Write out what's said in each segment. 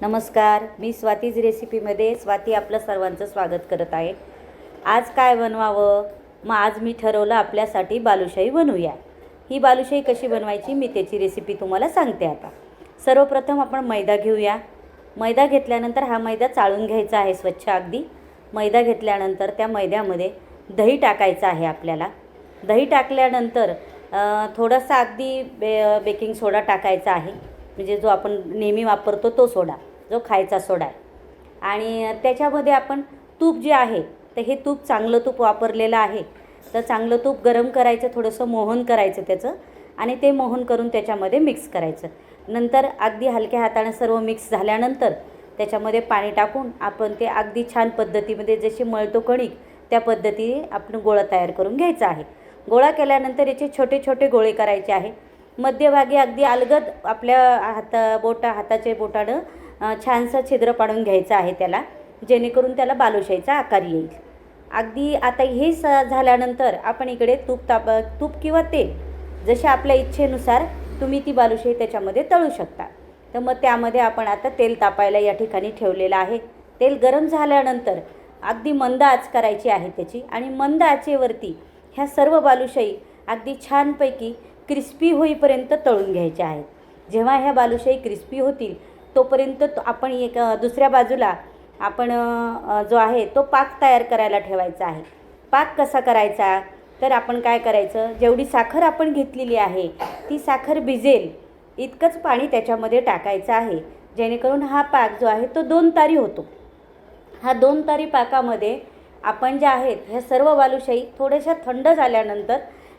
नमस्कार मी स्वातीज रेसिपीमध्ये स्वाती आपलं सर्वांचं स्वागत करत आहे. आज काय बनवावं? मग आज मी ठरवलं आपल्यासाठी बालुशाही बनवूया. ही बालुशाही कशी बनवायची मी त्याची रेसिपी तुम्हाला सांगते आता. सर्वप्रथम आपण मैदा घेऊया. मैदा घेतल्यानंतर हा मैदा चाळून घ्यायचा आहे स्वच्छ अगदी. मैदा घेतल्यानंतर त्या मैद्यामध्ये दही टाकायचं आहे आपल्याला. दही टाकल्यानंतर थोडासा अगदी बे बेकिंग सोडा टाकायचा आहे. म्हणजे जो आपण नेहमी वापरतो तो सोडा जो खायचा सोडा आहे. आणि त्याच्यामध्ये आपण तूप जे आहे तर हे तूप चांगलं तूप वापरलेलं आहे. तर चांगलं तूप गरम करायचं थोडंसं मोहन करायचं त्याचं आणि ते मोहन करून त्याच्यामध्ये मिक्स करायचं. नंतर अगदी हलक्या हाताने सर्व मिक्स झाल्यानंतर त्याच्यामध्ये पाणी टाकून आपण ते अगदी छान पद्धतीमध्ये जशी मळतो कणिक त्या पद्धतीने आपण गोळा तयार करून घ्यायचा आहे. गोळा केल्यानंतर याचे छोटे छोटे गोळे करायचे आहे. मध्यभागी अगदी अलगद आपल्या हाता बोटा हाताच्या बोटानं छानसं छिद्र पाडून घ्यायचं आहे त्याला जेणेकरून त्याला बालुशाहीचा आकार येईल. अगदी आता हे स झाल्यानंतर आपण इकडे तूप ताप तूप किंवा तेल जसे आपल्या इच्छेनुसार तुम्ही ती बालुशाही त्याच्यामध्ये तळू शकता. तर मग त्यामध्ये आपण आता तेल तापायला या ठिकाणी ठेवलेलं आहे. तेल गरम झाल्यानंतर अगदी मंद आच करायची आहे त्याची आणि मंद आचेवरती ह्या सर्व बालुशाही अगदी छानपैकी क्रिस्पी होईपर्यंत तळून घ्यायच्या आहेत. जेव्हा ह्या बालुशाही क्रिस्पी होतील तोपर्यंत तो आपण एक दुसऱ्या बाजूला आपण जो आहे तो पाक तयार करायला ठेवायचा आहे. पाक कसा करायचा? तर आपण काय करायचं? जेवढी साखर आपण घेतलेली आहे ती साखर भिजेल इतकंच पाणी त्याच्यामध्ये टाकायचं आहे. जेणेकरून हा पाक जो आहे तो दोन तारी होतो. हा दोन तारी पाकामध्ये आपण ज्या आहेत ह्या सर्व बालुशाही थोड्याशा थंड झाल्यानंतर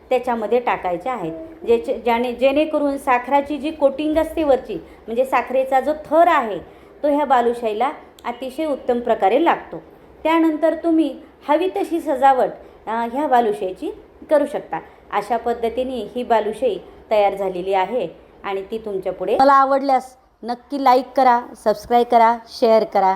त्याच्यामध्ये टाकायच्या आहेत. ज्याचे ज्याने जेणेकरून साखराची जी कोटिंग असते वरची म्हणजे साखरेचा जो थर आहे तो ह्या बालुशाहीला अतिशय उत्तम प्रकारे लागतो. त्यानंतर तुम्ही हवी तशी सजावट ह्या बालुशाहीची करू शकता. अशा पद्धतीने ही बालुशाही तयार झालेली आहे आणि ती तुमच्यापुढे. मला आवडल्यास नक्की लाईक करा सबस्क्राईब करा शेअर करा.